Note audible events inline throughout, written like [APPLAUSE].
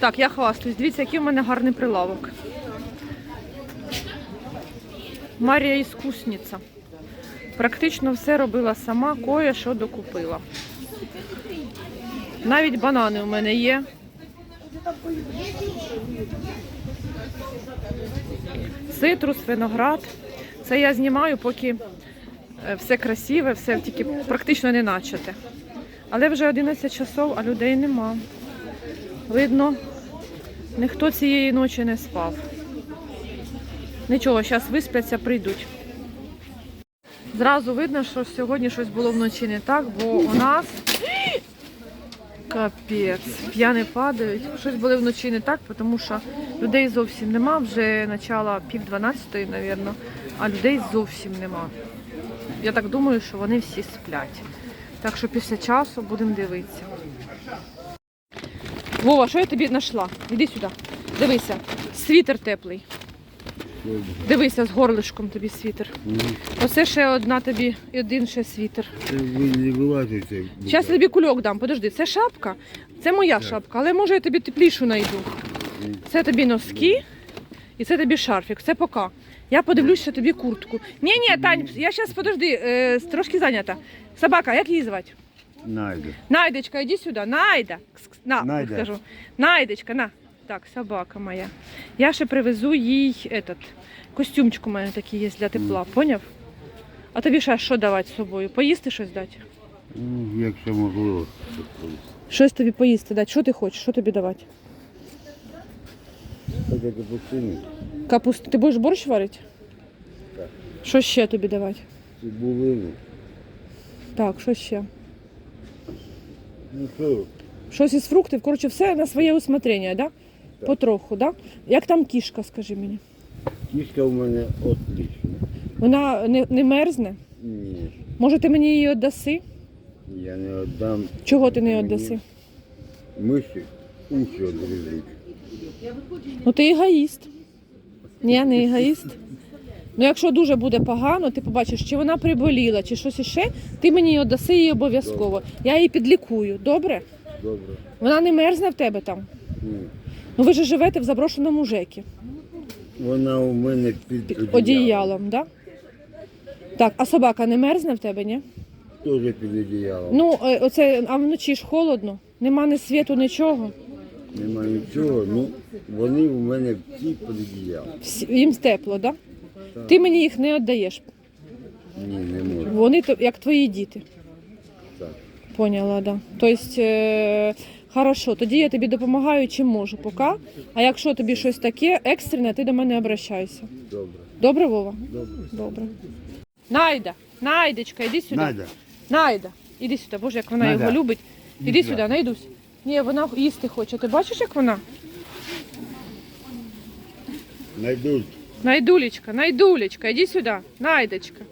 Так, я хвастаюсь. Дивіться, який в мене гарний прилавок. Марія іскусниця. Практично все робила сама, кое що докупила. Навіть банани у мене є. Цитрус, виноград. Це я знімаю, поки е, все красиве, все тільки практично не начате. Але вже 11 часов, а людей нема. Видно, ніхто цієї ночі не спав. Нічого, зараз виспляться, прийдуть. Зразу видно, що сьогодні щось було вночі не так, бо у нас [GASPS] капець, п'яни падають. Щось було вночі не так, тому що людей зовсім нема, вже начало пів дванадцятої, мабуть, а людей зовсім нема. Я так думаю, що вони всі сплять. Так що після часу будемо дивитися. Вова, що я тобі знайшла? Іди сюди. Дивися, світер теплий. Дивися, з горлишком тобі світер. Оце ще одна тобі і один ще світер. Це ви не вилазите. Зараз тобі кульок дам, подожди, це шапка, це моя шапка, але може я тобі теплішу знайду. Це тобі носки і це тобі шарфік, це поки. Я подивлюся тобі куртку. Ні, ні, Тань, я зараз подожди, е, трошки зайнята. Собака, як її звати? Найде. Найдочка, іди сюди. Найда. На, Найда. скажу. Найдочка, на. Так, собака моя. Я ще привезу їй этот, костюмчик у мене такий є для тепла, поняв? А тобі ще що давати з собою? Поїсти щось дати? Ну, якщо можливо. Щось тобі поїсти дати. Що ти хочеш? Що тобі давати? Так капустини, Капусту. Ти будеш борщ варити? Так. Що ще тобі давати? цибулину. Так, що ще? Ну що, Щось із фруктів, коротше, все на своє усмотрення, да? Потроху, да? Як там кішка, скажи мені? кішка в мене отлічна. Вона не, не мерзне? Ні, Може, ти мені її віддаси? я не віддам. Чого ти не віддаси? Миші уші відрізуть. Ну ти егоїст. Ні, не егоїст. Ну, якщо дуже буде погано, ти побачиш, чи вона приболіла, чи щось іще, ти мені її віддаси її обов'язково. Я її підлікую. Добре? Добре. Вона не мерзне в тебе там. Ні. Ну ви ж живете в заброшеному ЖЕКі. Вона у мене під, Під одіялом. одіялом, да? Так, а собака не мерзне в тебе, ні? Теж під одіялом. Ну, е, оце, а вночі ж холодно, нема ні світу, нічого. Нема нічого, ну вони у мене всі під одіялом. Всі- Їм тепло, да? Ти мені їх не віддаєш. Ні, не можу. Вони то- як твої діти. Так. Поняла, да. Тобто, е, хорошо, тоді я тобі допомагаю, чим можу поки. А якщо тобі щось таке екстрене, ти до мене обращайся. Добре. Добре, Вова? Добре. Добре. Найда, Найдечка, іди сюди. Надя. Найда, іди сюди, боже, як вона Найда. його любить. Іди Іди сюди, сюди. найдусь. Ні, вона їсти хоче. Ти бачиш, як вона? Найдуть. Найдулечка, найдулечка, иди сюда, Найдочка.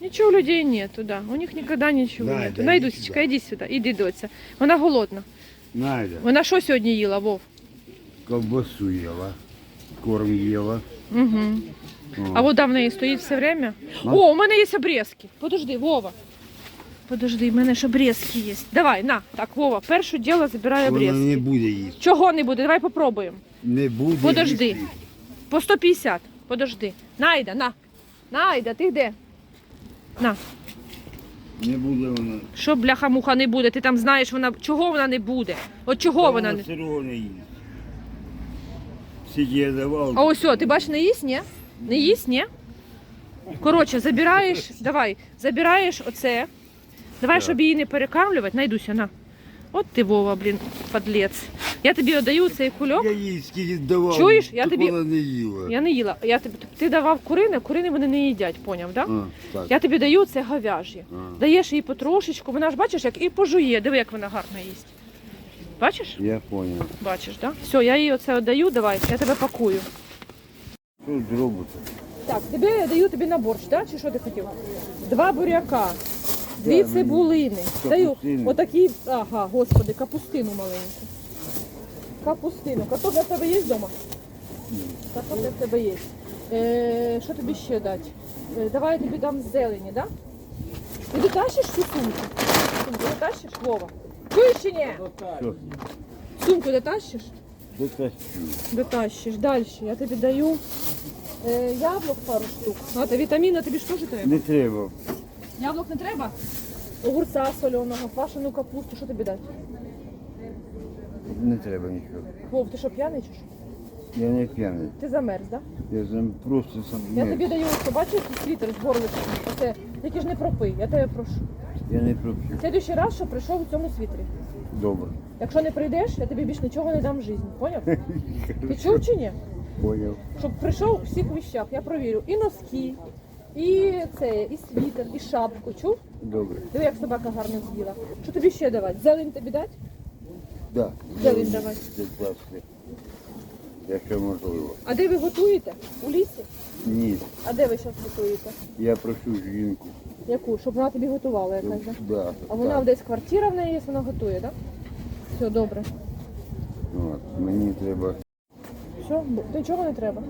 Нічого у людей нету, да. У них ніколи нічого Найда, нету. Найдусечка, іди сюди, іди доця. Вона голодна. Найда. Вона що сьогодні їла, Вов? Ковбасу їла. Корм їла. Угу. О. А вода в неї стоїть все время. Ну. О, у мене є обрезки. Подожди, Вова. Подожди, в мене ж обрезки є. Давай, на. Так, Вова, перше діло забирай Вона не буде їсти. Чого не буде? Давай попробуємо. Не буде Подожди. їсти. По 150. Подожди. Найда, на. Найда, ти де? На. Не буде вона. Що бляха-муха не буде? Ти там знаєш, вона чого вона не буде? От чого вона не. сирого не їсть. Скільки я давав. А ось, о, ти бачиш, не їсть, ні? Не їсть, ні? Коротше, забираєш, [LAUGHS] давай, забираєш оце. Давай, щоб її не перекамлювати, найдуся, на. От ти Вова, блін, подлець. Я тобі віддаю цей кульок. Я їй скільки давав. Чуєш? Я так тобі- Вона не їла. Я не їла. Я тобі, ти давав курини, курини вони не їдять, поняв, так? Да? А, так. Я тобі даю це говяж'є. А. Даєш їй потрошечку, вона ж бачиш, як і пожує. Диви, як вона гарно їсть. Бачиш? Я понял. Бачиш, так? Да? Все, я їй оце віддаю, давай, я тебе пакую. Що зробити? Так, тебе я даю тобі на борщ, да? чи що ти хотів? Два буряка, дві цибулини. Даю отакі, ага, господи, капустину маленьку. Капустину. Картопля в тебе є вдома? Картопля в тебе є. Е, що тобі ще дати? Е, давай я тобі дам зелені, да? Ти дотащиш цю сумку? Сумку дотащиш, Вова? Чуєш чи ні? Що? Сумку дотащиш? Дотащу. Дотащиш. Далі. Я тобі даю е, яблук пару штук. А, та вітаміни тобі ж теж треба? Не треба. Яблук не треба? Огурця соленого, квашену капусту, що тобі дати? Не треба нічого. Вов, ти що п'яний чи що? Я не п'яний. Ти замерз, так? Да? Я сам просто сам. Я тобі даю, що бачиш, який світер з горличком. Оце, тільки ж не пропий, я тебе прошу. Я не проп'ю. Слідуючий раз, що прийшов у цьому світрі. Добре. Якщо не прийдеш, я тобі більш нічого не дам в житті. Поняв? [LAUGHS] Ти чув чи ні? Поняв. Щоб прийшов у всіх вещах, я провірю. І носки, і це, і світер, і шапку. Чув? Добре. Диви, як собака гарно з'їла. Що тобі ще давати? Зелень тобі дати? Да. Зелень давай. Будь ласка. Якщо можливо. А де ви готуєте? У лісі? Ні. А де ви зараз готуєте? Я прошу жінку. Яку? Щоб вона тобі готувала якась, так? Да, А вона так. десь квартира в неї є, вона готує, так? Все, добре. От, мені треба. Все, нічого не треба.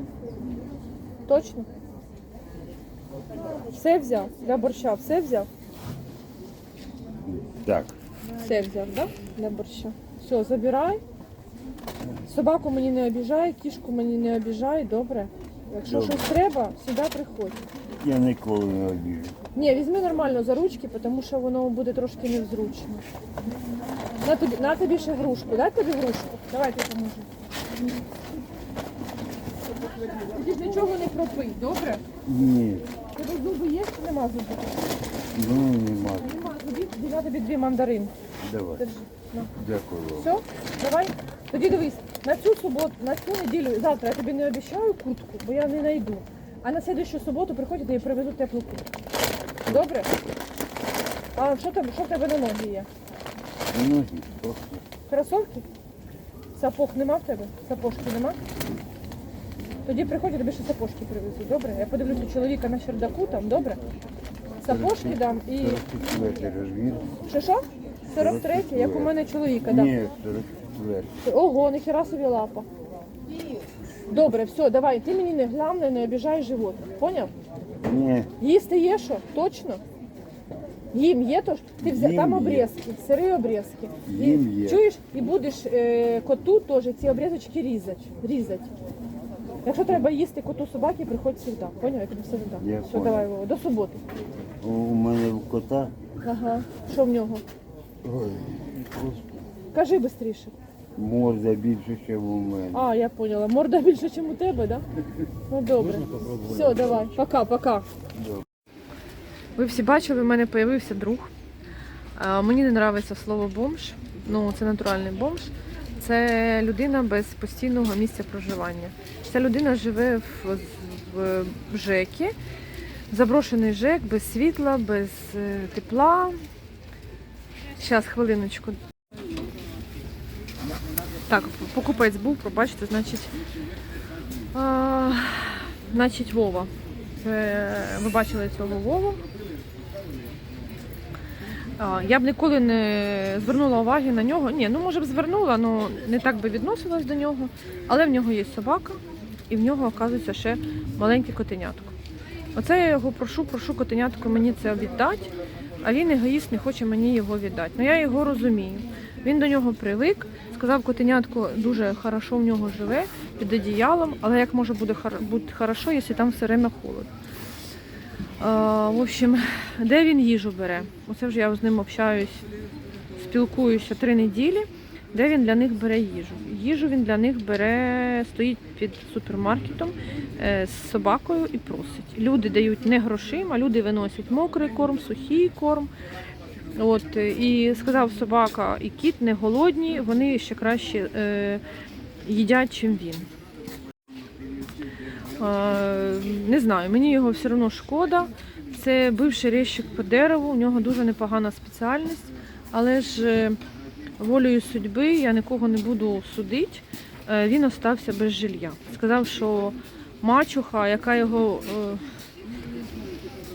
Точно? Все взяв? Для борща все взяв? Так. Все взяв, так? Для борща. Все, забирай. Собаку мені не обіжай, кішку мені не обіжай, добре. Якщо Добре. щось треба, сюди приходь. Я ніколи не обіжу. Ні, візьми нормально за ручки, тому що воно буде трошки незручно. На тобі, на тобі ще грушку. Дай тобі грушку. Давай ти поможу. Ти ж нічого не пропий, добре? Ні. Тебе зуби є чи нема зубів? Ну нема. Нема зубів, я тобі дві мандарин. Давай. Держи. На. Дякую вам. Все, давай. Тоді дивись, на цю суботу, на цю неділю, завтра я тобі не обіцяю куртку, бо я не знайду. А на слідущу суботу приходь, я привезу теплу куртку. Добре? А що тебе, що в тебе на ноги є? Ноги просто. Кросовки? Сапог нема в тебе? Сапожки нема? Тоді приходь, я тобі ще сапожки привезу, добре? Я подивлюся чоловіка на чердаку там, добре? Сапожки дам і. 44 розмір. Що що? 43, як у мене чоловіка, дам. Ні, 44. Ого, ніхера собі лапа. Добре, все, давай. Ти мені не головне, не обіжай живот. Поняв? Ні. Їсти є що? Точно? Їм є то ж? Ти взяв Їм там є. обрізки, сири обрізки. Їм і, є. Чуєш, і будеш е, коту теж ці обрізочки різати. різати. Якщо треба їсти коту собаки, приходь сюди. Поняв? Я тобі все дам. Я Все, давай, Вова, до суботи. У мене в кота. Ага. Що в нього? Ой, просто Кажи швидше. морда більше, ніж у мене. А, я поняла. Морда більше, ніж у тебе, да? Ну добре. Все, давай. Пока, пока. Добре. Ви всі бачили, в мене з'явився друг. Мені не подобається слово бомж. Ну, це натуральний бомж. Це людина без постійного місця проживання. Ця людина живе в, в, в ЖЕКі, заброшений ЖЕК, без світла, без е, тепла. Зараз, хвилиночку. Так, покупець був, пробачте, значить. А, значить, Вова. Це ви бачили цього Вову. Я б ніколи не звернула уваги на нього. Ні, ну може б звернула, але не так би відносилась до нього. Але в нього є собака, і в нього, оказується, ще маленьке котенятко. Оце я його прошу, прошу котенятко мені це віддати, а він егоїст не хоче мені його віддати. Ну я його розумію. Він до нього привик, сказав, котенятко дуже хорошо в нього живе під одіялом, але як може буде бути хорошо, якщо там все время холодно. А, в общем, де він їжу бере? Оце вже я з ним общаюсь, спілкуюся три неділі. Де він для них бере їжу? Їжу він для них бере, стоїть під супермаркетом е, з собакою і просить. Люди дають не грошима, люди виносять мокрий корм, сухий корм. От, е, і сказав собака і кіт не голодні, вони ще краще е, їдять, чим він. Не знаю, мені його все одно шкода. Це бивший резчик по дереву, у нього дуже непогана спеціальність, але ж е, волею судьби я нікого не буду судити. Е, Він остався без жилья. Сказав, що мачуха, яка його е,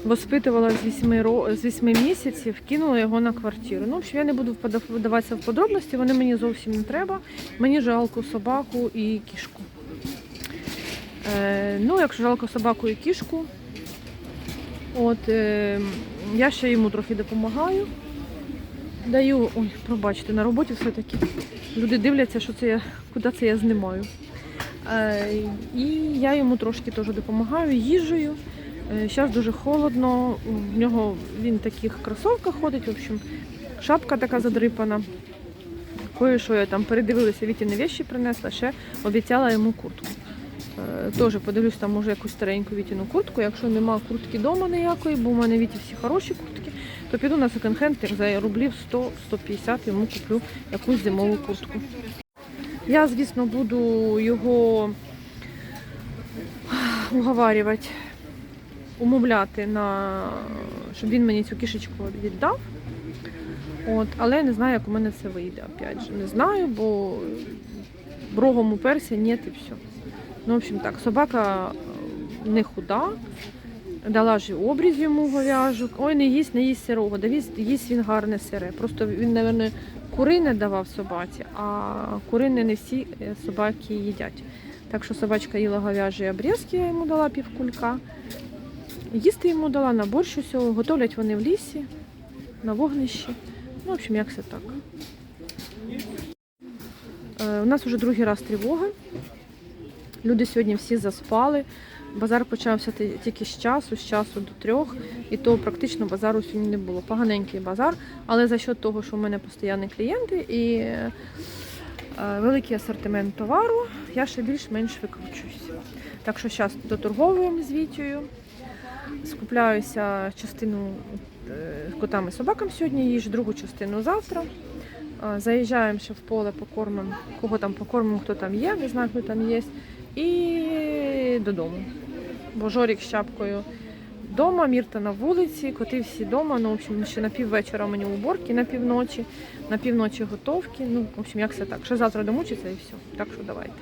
воспитувала з 8, ро- з 8 місяців, кинула його на квартиру. Ну, общем, я не буду вдаватися в подробності, вони мені зовсім не треба. Мені жалко собаку і кішку. Е, ну, якщо жалко собаку і кішку, от, е, я ще йому трохи допомагаю. Даю, ой, пробачте, на роботі все-таки люди дивляться, що це я, куди це я знімаю. Е, і я йому трошки теж допомагаю їжею. Зараз дуже холодно, в нього він в таких кросовках ходить, в общем, шапка така задрипана. Кое-що я там передивилася, Вітіни вещі принесла, ще обіцяла йому куртку. Е, Теж подивлюсь, там може якусь стареньку Вітіну куртку. Якщо нема куртки вдома ніякої, бо у мене Віті всі хороші куртки, то піду на секонд-хенд за рублів 100-150 йому куплю якусь зимову куртку. Я, звісно, буду його уговарювати, умовляти, на... щоб він мені цю кішечку віддав. От, але не знаю, як у мене це вийде. Опять же. Не знаю, бо рогом уперся, ні, і все. Ну, в общем так, собака е, не худа. Дала ж обріз йому говяжу. Ой, не їсть, не їсть сирого. Да їсть, їсть він гарне сире. Просто він, мабуть, кури давав собаці, а курини не всі е, собаки їдять. Так що собачка їла говяжі обрізки, я йому дала півкулька. Їсти йому дала на борщ усього. Готовлять вони в лісі, на вогнищі. Ну, в общем, як все так. Е, у нас вже другий раз тривога. Люди сьогодні всі заспали. Базар почався тільки з часу, з часу до трьох, і то практично базару сьогодні не було. Поганенький базар, але за счет того, що в мене постійні клієнти і е, великий асортимент товару, я ще більш-менш викручуюсь. Так що зараз доторговуємо з Вітєю, скупляюся частину е, котам і собакам сьогодні їж, другу частину завтра. Е, Заїжджаємо ще в поле, покормимо, кого там покормимо, хто там є, не знаю, хто там є. І додому. Бо Жорік з чапкою вдома, Мірта на вулиці, коти всі вдома. Ну, в общем, ще на піввечора мені уборки, на півночі, на півночі готовки. Ну, в общем, як все так. Ще завтра домучиться і все. Так що давайте.